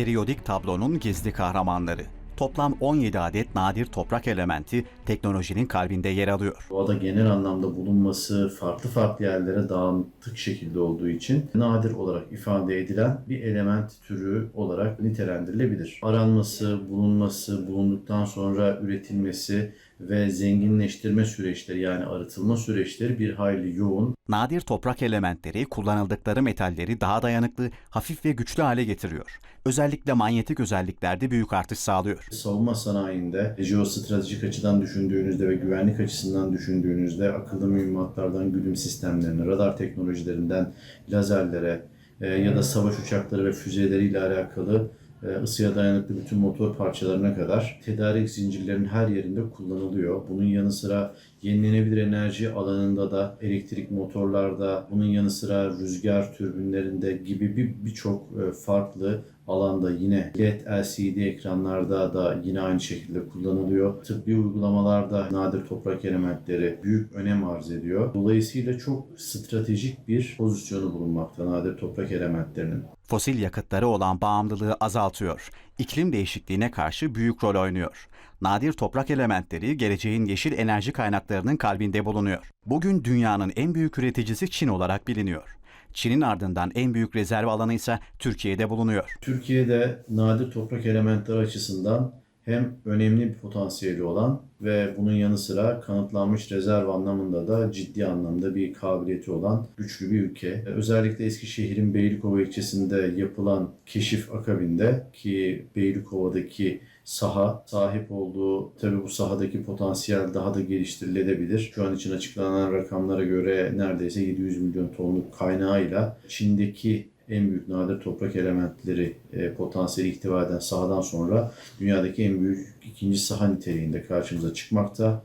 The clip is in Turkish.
Periyodik tablonun gizli kahramanları. Toplam 17 adet nadir toprak elementi teknolojinin kalbinde yer alıyor. Doğada genel anlamda bulunması farklı farklı yerlere dağınık şekilde olduğu için nadir olarak ifade edilen bir element türü olarak nitelendirilebilir. Aranması, bulunması, bulunduktan sonra üretilmesi ve zenginleştirme süreçleri yani arıtılma süreçleri bir hayli yoğun. Nadir toprak elementleri kullanıldıkları metalleri daha dayanıklı, hafif ve güçlü hale getiriyor. Özellikle manyetik özelliklerde büyük artış sağlıyor. Savunma sanayinde jeostratejik açıdan düşündüğünüzde ve güvenlik açısından düşündüğünüzde akıllı mühimmatlardan güdüm sistemlerine, radar teknolojilerinden lazerlere e, ya da savaş uçakları ve füzeleriyle alakalı ısıya dayanıklı bütün motor parçalarına kadar tedarik zincirlerinin her yerinde kullanılıyor. Bunun yanı sıra yenilenebilir enerji alanında da elektrik motorlarda, bunun yanı sıra rüzgar türbinlerinde gibi bir birçok e, farklı alanda yine LED LCD ekranlarda da yine aynı şekilde kullanılıyor. Tıbbi uygulamalarda nadir toprak elementleri büyük önem arz ediyor. Dolayısıyla çok stratejik bir pozisyonu bulunmakta nadir toprak elementlerinin. Fosil yakıtları olan bağımlılığı azaltıyor. İklim değişikliğine karşı büyük rol oynuyor. Nadir toprak elementleri geleceğin yeşil enerji kaynaklarının kalbinde bulunuyor. Bugün dünyanın en büyük üreticisi Çin olarak biliniyor. Çin'in ardından en büyük rezerv alanı ise Türkiye'de bulunuyor. Türkiye'de nadir toprak elementleri açısından hem önemli bir potansiyeli olan ve bunun yanı sıra kanıtlanmış rezerv anlamında da ciddi anlamda bir kabiliyeti olan güçlü bir ülke. Özellikle Eskişehir'in Beylikova ilçesinde yapılan keşif akabinde ki Beylikova'daki saha sahip olduğu tabi bu sahadaki potansiyel daha da geliştirilebilir. Şu an için açıklanan rakamlara göre neredeyse 700 milyon tonluk kaynağıyla Çin'deki en büyük nadir toprak elementleri e, potansiyeli ihtiva eden sahadan sonra dünyadaki en büyük ikinci saha niteliğinde karşımıza çıkmakta.